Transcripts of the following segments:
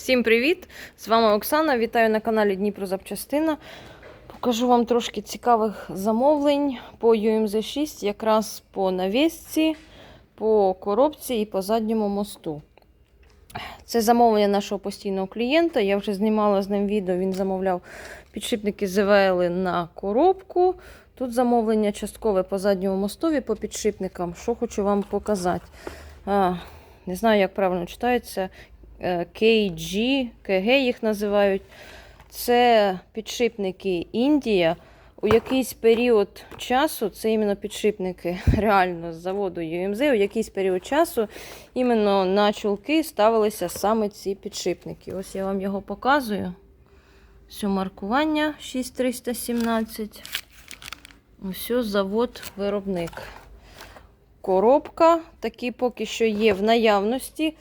Всім привіт! З вами Оксана. Вітаю на каналі Дніпро Запчастина. Покажу вам трошки цікавих замовлень по UMZ 6, якраз по навісці, по коробці і по задньому мосту. Це замовлення нашого постійного клієнта. Я вже знімала з ним відео, він замовляв підшипники ЗВЛ на коробку. Тут замовлення часткове по задньому мостові, по підшипникам. Що хочу вам показати. А, не знаю, як правильно читається. Е, KG, КГ їх називають. Це підшипники Індія. У якийсь період часу, це іменно підшипники реально з заводу UMZ, у якийсь період часу іменно на чулки ставилися саме ці підшипники. Ось я вам його показую. Все маркування 6317. Ось завод-виробник. Коробка, такі поки що є в наявності.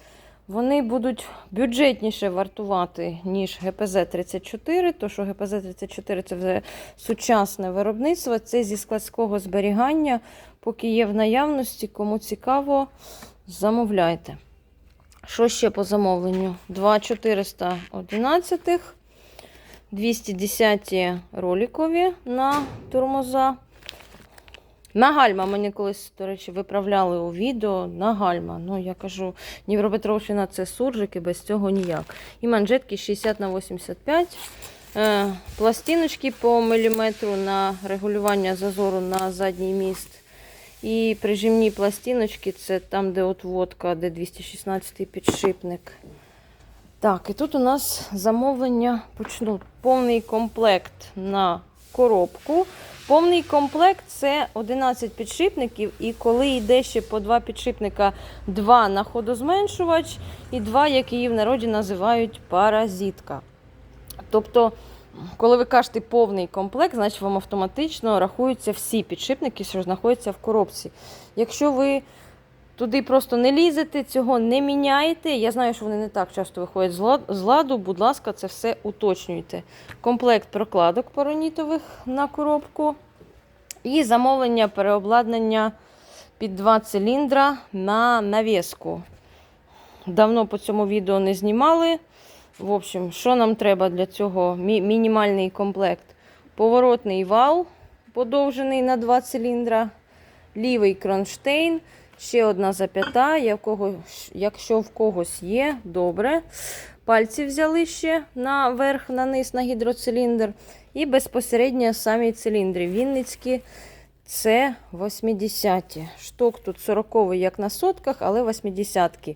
Вони будуть бюджетніше вартувати, ніж ГПЗ-34, то що ГПЗ-34 це вже сучасне виробництво, це зі складського зберігання, поки є в наявності, кому цікаво, замовляйте. Що ще по замовленню? 2,411, 210 роликові на тормоза. На гальма мені колись, до речі, виправляли у відео на гальма. Ну, я кажу, Дніпропетровщина це суржики, без цього ніяк. І манжетки 60 на 85. Е, пластиночки по міліметру на регулювання зазору на задній міст. І прижимні пластиночки це там, де отводка, де 216 підшипник. Так, і тут у нас замовлення почну. Повний комплект на коробку. Повний комплект це 11 підшипників, і коли йде ще по два підшипника, два на ходозменшувач і два, як її в народі називають паразітка. Тобто, коли ви кажете повний комплект, значить вам автоматично рахуються всі підшипники, що знаходяться в коробці. Якщо ви туди просто не лізете, цього не міняєте. Я знаю, що вони не так часто виходять з ладу. Будь ласка, це все уточнюйте. Комплект прокладок паронітових на коробку. І замовлення переобладнання під два циліндра на навіску. Давно по цьому відео не знімали. В общем, що нам треба для цього? Мі- мінімальний комплект. Поворотний вал, подовжений на два циліндра, лівий кронштейн, ще одна зап'ята, якщо в когось є, добре. Пальці взяли ще наверх, на низ, на гідроциліндр. І безпосередньо самі циліндри. Вінницькі це 80-ті. Шток тут 40 як на сотках, але 80-ки.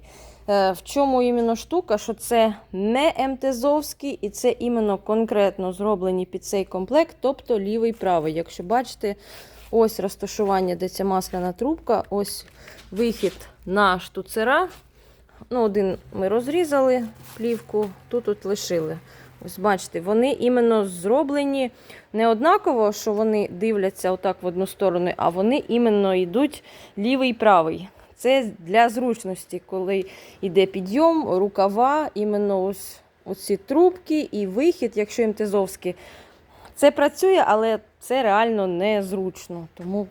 Е, В чому іменно штука? Що це не МТЗовський, і це іменно конкретно зроблені під цей комплект, тобто лівий правий. Якщо бачите, ось розташування, де ця масляна трубка, ось вихід на штуцера. Ну, один ми розрізали плівку, тут от лишили. Ось бачите, вони іменно зроблені не однаково, що вони дивляться отак в одну сторону, а вони іменно йдуть лівий і правий. Це для зручності, коли йде підйом, рукава, іменно ось оці трубки і вихід, якщо МТЗовський. Це працює, але це реально незручно. Тому,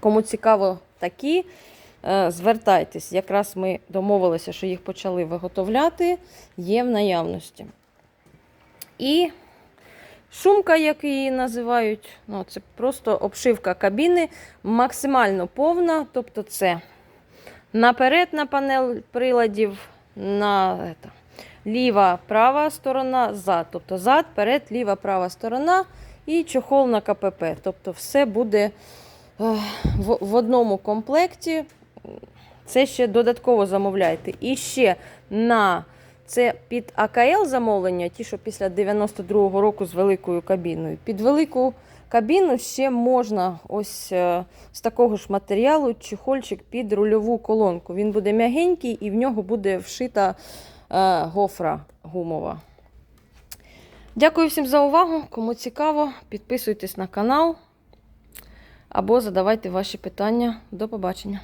кому цікаво такі, е, звертайтесь. Якраз ми домовилися, що їх почали виготовляти, є в наявності. І шумка, як її називають, ну, це просто обшивка кабіни, максимально повна. Тобто це наперед на панель приладів, на это, ліва права сторона, зад. Тобто зад, перед, ліва права сторона і чохол на КПП. Тобто все буде е, в, одному комплекті. Це ще додатково замовляйте. І ще на це під АКЛ замовлення, ті, що після 92-го року з великою кабіною. Під велику кабіну ще можна ось е, з такого ж матеріалу чехольчик під рульову колонку. Він буде м'ягенький і в нього буде вшита гофра гумова. Дякую всім за увагу. Кому цікаво, підписуйтесь на канал або задавайте ваші питання. До побачення.